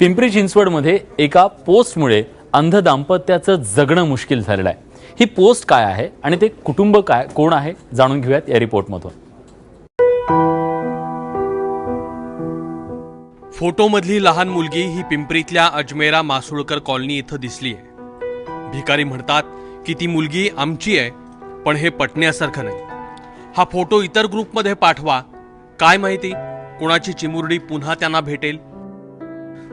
पिंपरी चिंचवडमध्ये एका पोस्टमुळे अंध दाम्पत्याचं जगणं मुश्किल झालेलं आहे. ही पोस्ट काय आहे आणि ते कुटुंब काय कोण आहे जाणून घेऊयात या रिपोर्टमधून. फोटोमधली लहान मुलगी ही पिंपरीतल्या अजमेरा मासुळकर कॉलनी इथं दिसली आहे. भिकारी म्हणतात की ती मुलगी आमची आहे पण हे पटण्यासारखं नाही. हा फोटो इतर ग्रुपमध्ये पाठवा. काय माहिती? कोणाची चिमुरडी पुन्हा त्यांना भेटेल?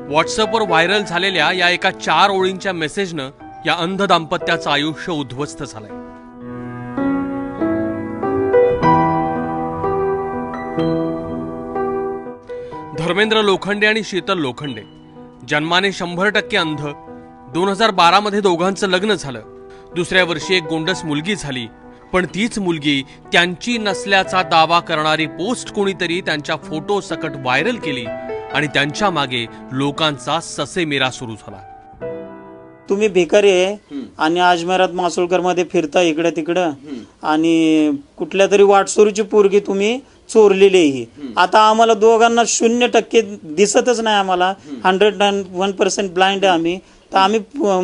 व्हॉट्सअपवर व्हायरल झालेल्या या एका चार ओळींच्या मेसेजनं या अंध दाम्पत्याचं आयुष्य उद्ध्वस्त झालंय. धर्मेंद्र लोखंडे आणि शीतल लोखंडे जन्माने शंभर टक्के अंध. दोन हजार बारामध्ये दोघांचं लग्न झालं. दुसऱ्या वर्षी एक गोंडस मुलगी झाली. पण तीच मुलगी त्यांची नसल्याचा दावा करणारी पोस्ट कोणीतरी त्यांच्या फोटो सकट व्हायरल केली. आणि त्यांच्या मागे लोकांचा ससेमिरा सुरू झाला. तुम्ही भिकारी आहे आणि अजमेरात मासुळकरमध्ये फिरता इकडं तिकडं. आणि कुठल्या तरी वाटसरूची पोरगी तुम्ही चोरलेली आहे ही आता आम्हाला दोघांना शून्य टक्के दिसतच नाही आम्हाला. हंड्रेड वन पर्सेंट ब्लाइंड आहे आम्ही. तर आम्ही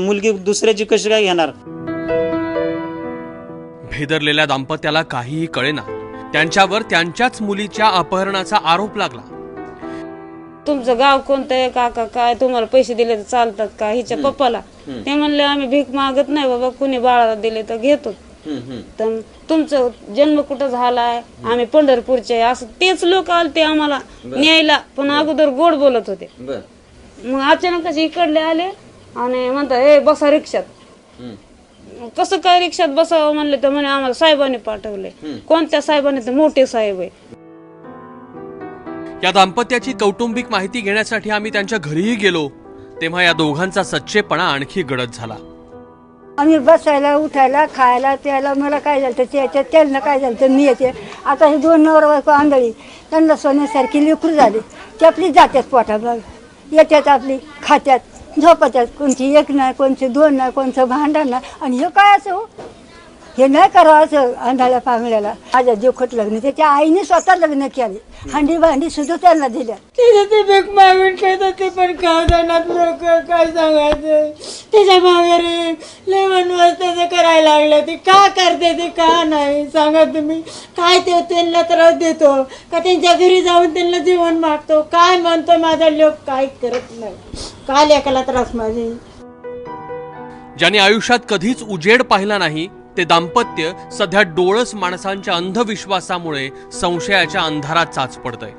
मुलगी दुसऱ्याची कशी काय घेणार? भेदरलेल्या दाम्पत्याला काहीही कळेना. त्यांच्यावर त्यांच्याच मुलीच्या अपहरणाचा आरोप लागला. तुमचं गाव कोणतं आहे? काका काय? तुम्हाला पैसे दिले तर चालतात का? हिच्या पप्पाला. ते म्हणले आम्ही भीक मागत नाही बाबा कुणी बाळाला दिले तर घेतो. तर तुमचं जन्म कुठं झालाय? आम्ही पंढरपूरचे. असं तेच लोक आलते आम्हाला न्यायला. पण अगोदर गोड बोलत होते. मग अचानक कसे इकडले आले आणि म्हणतात हे बसा रिक्षात. कसं काय रिक्षात बसावं म्हणले तर म्हणे आम्हाला साहेबांनी पाठवले कोणत्या साहेबांनी? तर मोठे साहेब आहे. या दाम्पत्याची कौटुंबिक माहिती घेण्यासाठी आम्ही त्यांच्या घरीही गेलो. तेव्हा या दोघांचा सच्चेपणा आणखी गडद झाला. आम्ही बसायला उठायला खायला प्यायला मला काय झालं ते याच्यात त्यांना काय झालं तर मी येते. आता हे दोन नवर बायको आंधळी त्यांना सोन्यासारखी लेकरू झाली. ते आपली जात्यात पोटात येतात आपली खात्यात झोपतात कोणची एक नाही कोणची दोन नाही कोणचं भांडण नाही. आणि हे काय असं हो? हे नाही करावं असं आंधळ्या पांगळ्याला. माझ्या जोखट लग्न त्याच्या आईने स्वतः लग्न केले. हंडी भांडी सुद्धा त्यांना दिल्या. तिथे ते भीक मागून खेळतात ते पण देणार लोक काय सांगायचं? त्याच्या माघारी लय वनवास त्याचं करायला लागलं ते का करते ते? का नाही? सांगा तुम्ही. काय ते त्यांना त्रास देतो? का त्यांच्या घरी जाऊन त्यांना जेवण मागतो? काय म्हणतो माझा लोक? काय करत नाही. का लेकाला त्रास माझे. ज्यांनी आयुष्यात कधीच उजेड पाहिला नाही ते दाम्पत्य सध्या डोळस माणसांच्या अंधविश्वासामुळे संशयाच्या अंधारात चाच पडतंय.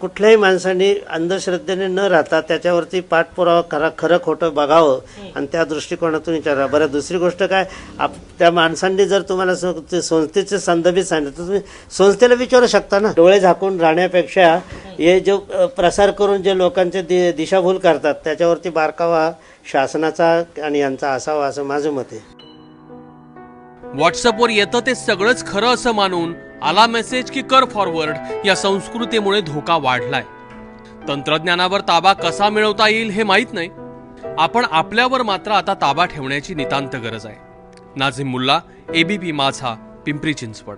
कुठल्याही माणसाने अंधश्रद्धेने न राहता त्याच्यावरती पाठपुरावा करा खरं खोटं बघावं आणि त्या दृष्टिकोनातून विचारा बरं दुसरी गोष्ट काय? आप त्या माणसांनी जर तुम्हाला सं- संस्थेचे संदर्भित सांगितलं तर तुम्ही संस्थेला विचारू शकता ना? डोळे झाकून राहण्यापेक्षा हे जो प्रसार करून जे लोकांचे दि दिशाभूल करतात त्याच्यावरती बारकावा शासनाचा आणि यांचा असावा असं माझं मत आहे. व्हॉट्सअपवर येतं ते सगळंच खरं असं मानून आला मेसेज की कर फॉरवर्ड या संस्कृतीमुळे धोका वाढलाय. तंत्रज्ञानावर ताबा कसा मिळवता येईल हे माहीत नाही. आपण आपल्यावर मात्र आता ताबा ठेवण्याची नितांत गरज आहे. नाझिम मुल्ला एबीपी माझा पिंपरी चिंचवड.